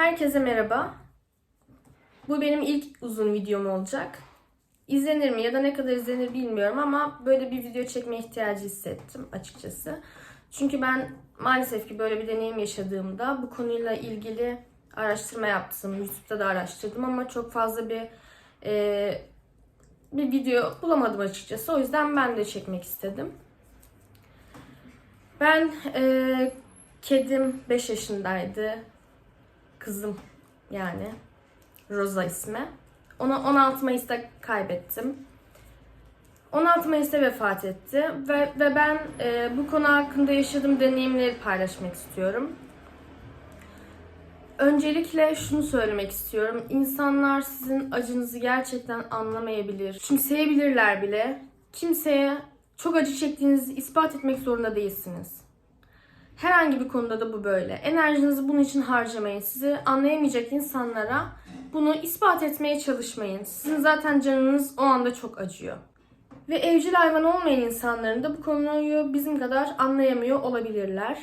Herkese merhaba. Bu benim ilk uzun videom olacak. İzlenir mi ya da ne kadar izlenir bilmiyorum ama böyle bir video çekme ihtiyacı hissettim açıkçası. Çünkü ben maalesef ki böyle bir deneyim yaşadığımda bu konuyla ilgili araştırma yaptım. YouTube'da da araştırdım ama çok fazla bir e, bir video bulamadım açıkçası. O yüzden ben de çekmek istedim. Ben e, kedim 5 yaşındaydı. Kızım yani Rosa ismi. Onu 16 Mayıs'ta kaybettim. 16 Mayıs'ta vefat etti ve, ve ben e, bu konu hakkında yaşadığım deneyimleri paylaşmak istiyorum. Öncelikle şunu söylemek istiyorum. İnsanlar sizin acınızı gerçekten anlamayabilir. Kimseyebilirler bile. Kimseye çok acı çektiğinizi ispat etmek zorunda değilsiniz. Herhangi bir konuda da bu böyle. Enerjinizi bunun için harcamayın. Sizi anlayamayacak insanlara bunu ispat etmeye çalışmayın. Sizin zaten canınız o anda çok acıyor. Ve evcil hayvan olmayan insanların da bu konuyu bizim kadar anlayamıyor olabilirler.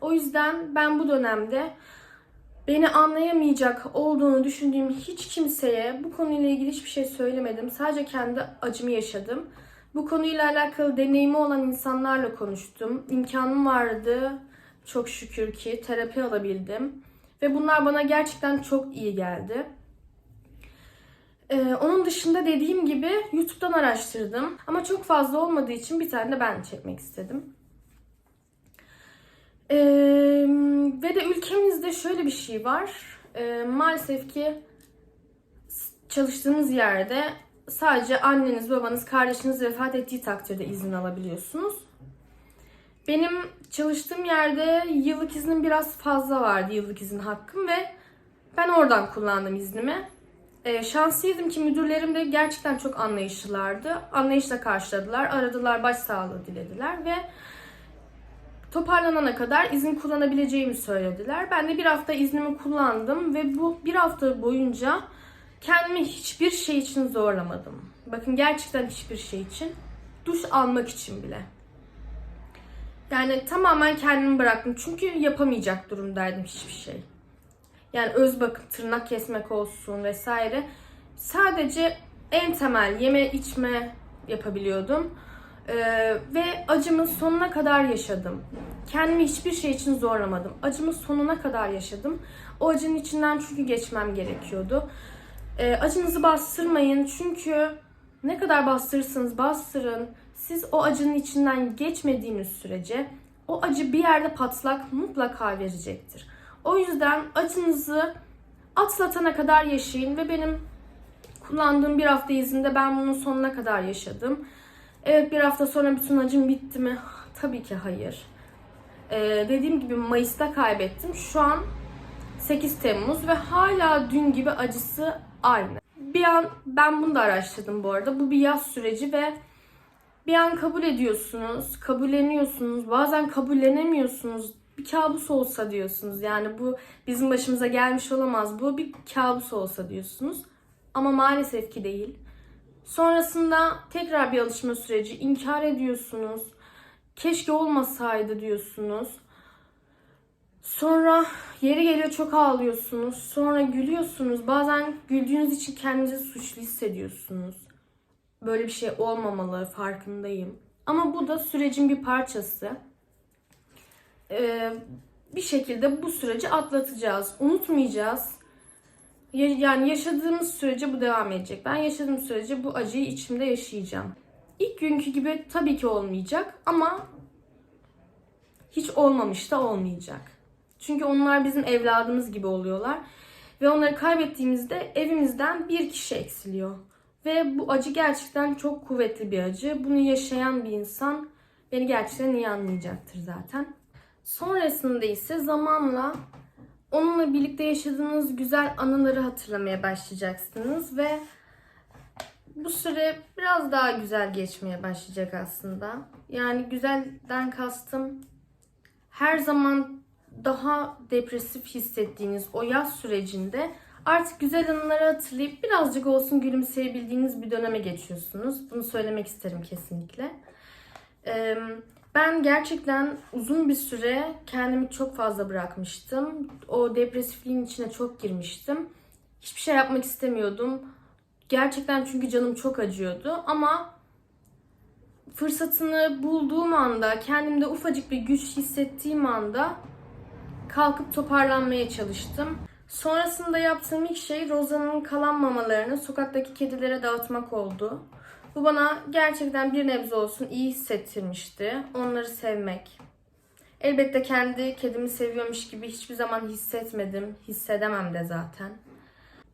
O yüzden ben bu dönemde beni anlayamayacak olduğunu düşündüğüm hiç kimseye bu konuyla ilgili hiçbir şey söylemedim. Sadece kendi acımı yaşadım. Bu konuyla alakalı deneyimi olan insanlarla konuştum. İmkanım vardı çok şükür ki terapi alabildim. Ve bunlar bana gerçekten çok iyi geldi. Ee, onun dışında dediğim gibi YouTube'dan araştırdım. Ama çok fazla olmadığı için bir tane de ben çekmek istedim. Ee, ve de ülkemizde şöyle bir şey var. Ee, maalesef ki çalıştığımız yerde sadece anneniz, babanız, kardeşiniz vefat ettiği takdirde izin alabiliyorsunuz. Benim çalıştığım yerde yıllık iznim biraz fazla vardı yıllık izin hakkım ve ben oradan kullandım iznimi. Ee, şanslıydım ki müdürlerim de gerçekten çok anlayışlılardı. Anlayışla karşıladılar, aradılar, başsağlığı dilediler ve toparlanana kadar izin kullanabileceğimi söylediler. Ben de bir hafta iznimi kullandım ve bu bir hafta boyunca kendimi hiçbir şey için zorlamadım. Bakın gerçekten hiçbir şey için. Duş almak için bile. Yani tamamen kendimi bıraktım. Çünkü yapamayacak durumdaydım hiçbir şey. Yani öz bakım, tırnak kesmek olsun vesaire. Sadece en temel yeme içme yapabiliyordum. Ee, ve acımın sonuna kadar yaşadım. Kendimi hiçbir şey için zorlamadım. Acımın sonuna kadar yaşadım. O acının içinden çünkü geçmem gerekiyordu. Ee, acınızı bastırmayın çünkü ne kadar bastırırsanız bastırın siz o acının içinden geçmediğiniz sürece o acı bir yerde patlak mutlaka verecektir. O yüzden acınızı atlatana kadar yaşayın ve benim kullandığım bir hafta izinde ben bunun sonuna kadar yaşadım. Evet bir hafta sonra bütün acım bitti mi? Tabii ki hayır. Ee, dediğim gibi Mayıs'ta kaybettim. Şu an 8 Temmuz ve hala dün gibi acısı aynı. Bir an ben bunu da araştırdım bu arada. Bu bir yaz süreci ve bir an kabul ediyorsunuz, kabulleniyorsunuz, bazen kabullenemiyorsunuz. Bir kabus olsa diyorsunuz. Yani bu bizim başımıza gelmiş olamaz. Bu bir kabus olsa diyorsunuz. Ama maalesef ki değil. Sonrasında tekrar bir alışma süreci inkar ediyorsunuz. Keşke olmasaydı diyorsunuz. Sonra yeri geliyor çok ağlıyorsunuz. Sonra gülüyorsunuz. Bazen güldüğünüz için kendinizi suçlu hissediyorsunuz. Böyle bir şey olmamalı farkındayım. Ama bu da sürecin bir parçası. Ee, bir şekilde bu süreci atlatacağız. Unutmayacağız. Yani yaşadığımız sürece bu devam edecek. Ben yaşadığım sürece bu acıyı içimde yaşayacağım. İlk günkü gibi tabii ki olmayacak ama hiç olmamış da olmayacak. Çünkü onlar bizim evladımız gibi oluyorlar. Ve onları kaybettiğimizde evimizden bir kişi eksiliyor. Ve bu acı gerçekten çok kuvvetli bir acı. Bunu yaşayan bir insan beni gerçekten iyi anlayacaktır zaten. Sonrasında ise zamanla onunla birlikte yaşadığınız güzel anıları hatırlamaya başlayacaksınız ve bu süre biraz daha güzel geçmeye başlayacak aslında. Yani güzelden kastım her zaman daha depresif hissettiğiniz o yaz sürecinde artık güzel anıları hatırlayıp birazcık olsun gülümseyebildiğiniz bir döneme geçiyorsunuz. Bunu söylemek isterim kesinlikle. Ben gerçekten uzun bir süre kendimi çok fazla bırakmıştım. O depresifliğin içine çok girmiştim. Hiçbir şey yapmak istemiyordum. Gerçekten çünkü canım çok acıyordu ama fırsatını bulduğum anda, kendimde ufacık bir güç hissettiğim anda kalkıp toparlanmaya çalıştım. Sonrasında yaptığım ilk şey Rozan'ın kalan mamalarını sokaktaki kedilere dağıtmak oldu. Bu bana gerçekten bir nebze olsun iyi hissettirmişti. Onları sevmek. Elbette kendi kedimi seviyormuş gibi hiçbir zaman hissetmedim. Hissedemem de zaten.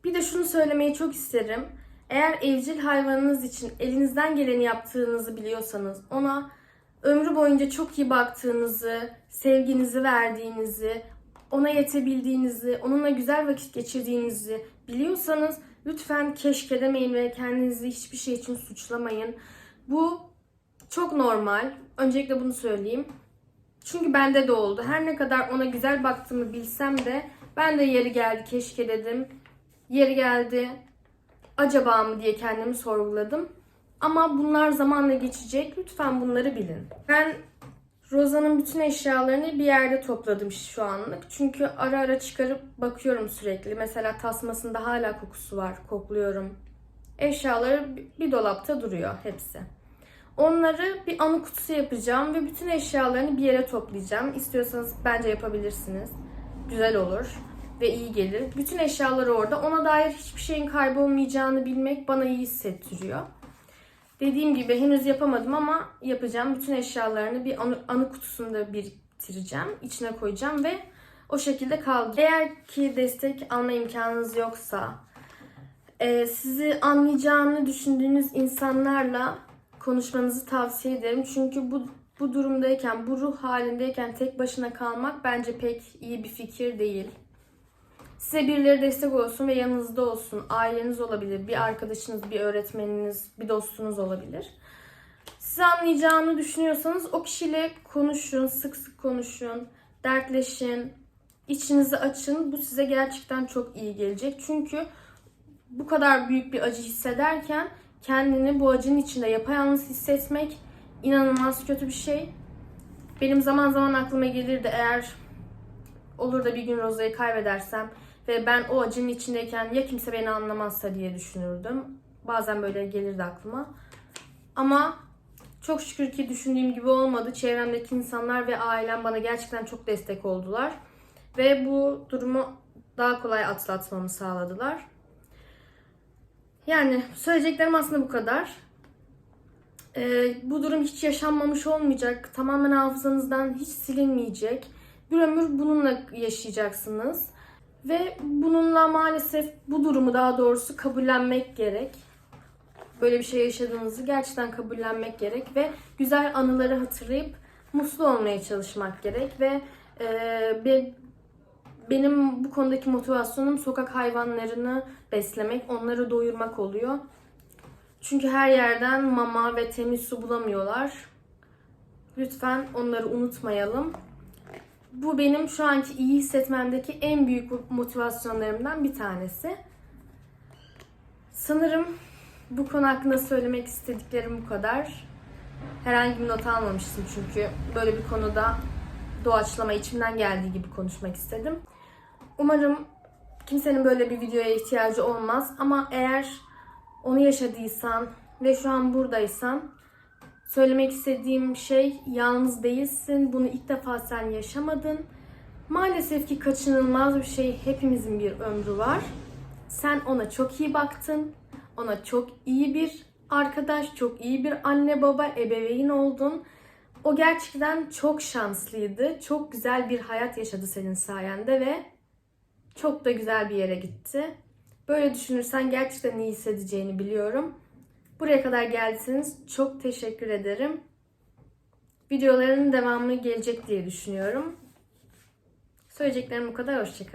Bir de şunu söylemeyi çok isterim. Eğer evcil hayvanınız için elinizden geleni yaptığınızı biliyorsanız, ona ömrü boyunca çok iyi baktığınızı, sevginizi verdiğinizi, ona yetebildiğinizi, onunla güzel vakit geçirdiğinizi biliyorsanız lütfen keşke demeyin ve kendinizi hiçbir şey için suçlamayın. Bu çok normal. Öncelikle bunu söyleyeyim. Çünkü bende de oldu. Her ne kadar ona güzel baktığımı bilsem de ben de yeri geldi keşke dedim. Yeri geldi acaba mı diye kendimi sorguladım. Ama bunlar zamanla geçecek. Lütfen bunları bilin. Ben Roza'nın bütün eşyalarını bir yerde topladım şu anlık. Çünkü ara ara çıkarıp bakıyorum sürekli. Mesela tasmasında hala kokusu var. Kokluyorum. Eşyaları bir dolapta duruyor hepsi. Onları bir anı kutusu yapacağım ve bütün eşyalarını bir yere toplayacağım. İstiyorsanız bence yapabilirsiniz. Güzel olur ve iyi gelir. Bütün eşyaları orada. Ona dair hiçbir şeyin kaybolmayacağını bilmek bana iyi hissettiriyor. Dediğim gibi henüz yapamadım ama yapacağım. Bütün eşyalarını bir anı, anı kutusunda biriktireceğim. içine koyacağım ve o şekilde kaldı. Eğer ki destek alma imkanınız yoksa e, sizi anlayacağını düşündüğünüz insanlarla konuşmanızı tavsiye ederim. Çünkü bu bu durumdayken, bu ruh halindeyken tek başına kalmak bence pek iyi bir fikir değil. Size birileri destek olsun ve yanınızda olsun. Aileniz olabilir, bir arkadaşınız, bir öğretmeniniz, bir dostunuz olabilir. Sizi anlayacağını düşünüyorsanız o kişiyle konuşun, sık sık konuşun, dertleşin, içinizi açın. Bu size gerçekten çok iyi gelecek. Çünkü bu kadar büyük bir acı hissederken kendini bu acının içinde yapayalnız hissetmek inanılmaz kötü bir şey. Benim zaman zaman aklıma gelirdi eğer olur da bir gün Roza'yı kaybedersem ve ben o acının içindeyken ya kimse beni anlamazsa diye düşünürdüm. Bazen böyle gelirdi aklıma. Ama çok şükür ki düşündüğüm gibi olmadı. Çevremdeki insanlar ve ailem bana gerçekten çok destek oldular. Ve bu durumu daha kolay atlatmamı sağladılar. Yani söyleyeceklerim aslında bu kadar. Ee, bu durum hiç yaşanmamış olmayacak. Tamamen hafızanızdan hiç silinmeyecek. Bir ömür bununla yaşayacaksınız. Ve bununla maalesef bu durumu daha doğrusu kabullenmek gerek. Böyle bir şey yaşadığınızı gerçekten kabullenmek gerek ve güzel anıları hatırlayıp mutlu olmaya çalışmak gerek ve e, be- benim bu konudaki motivasyonum sokak hayvanlarını beslemek, onları doyurmak oluyor. Çünkü her yerden mama ve temiz su bulamıyorlar. Lütfen onları unutmayalım. Bu benim şu anki iyi hissetmemdeki en büyük motivasyonlarımdan bir tanesi. Sanırım bu konu hakkında söylemek istediklerim bu kadar. Herhangi bir not almamıştım çünkü böyle bir konuda doğaçlama içimden geldiği gibi konuşmak istedim. Umarım kimsenin böyle bir videoya ihtiyacı olmaz ama eğer onu yaşadıysan ve şu an buradaysan söylemek istediğim şey yalnız değilsin. Bunu ilk defa sen yaşamadın. Maalesef ki kaçınılmaz bir şey hepimizin bir ömrü var. Sen ona çok iyi baktın. Ona çok iyi bir arkadaş, çok iyi bir anne baba, ebeveyn oldun. O gerçekten çok şanslıydı. Çok güzel bir hayat yaşadı senin sayende ve çok da güzel bir yere gitti. Böyle düşünürsen gerçekten iyi hissedeceğini biliyorum. Buraya kadar geldiyseniz çok teşekkür ederim. Videoların devamı gelecek diye düşünüyorum. Söyleyeceklerim bu kadar. Hoşçakalın.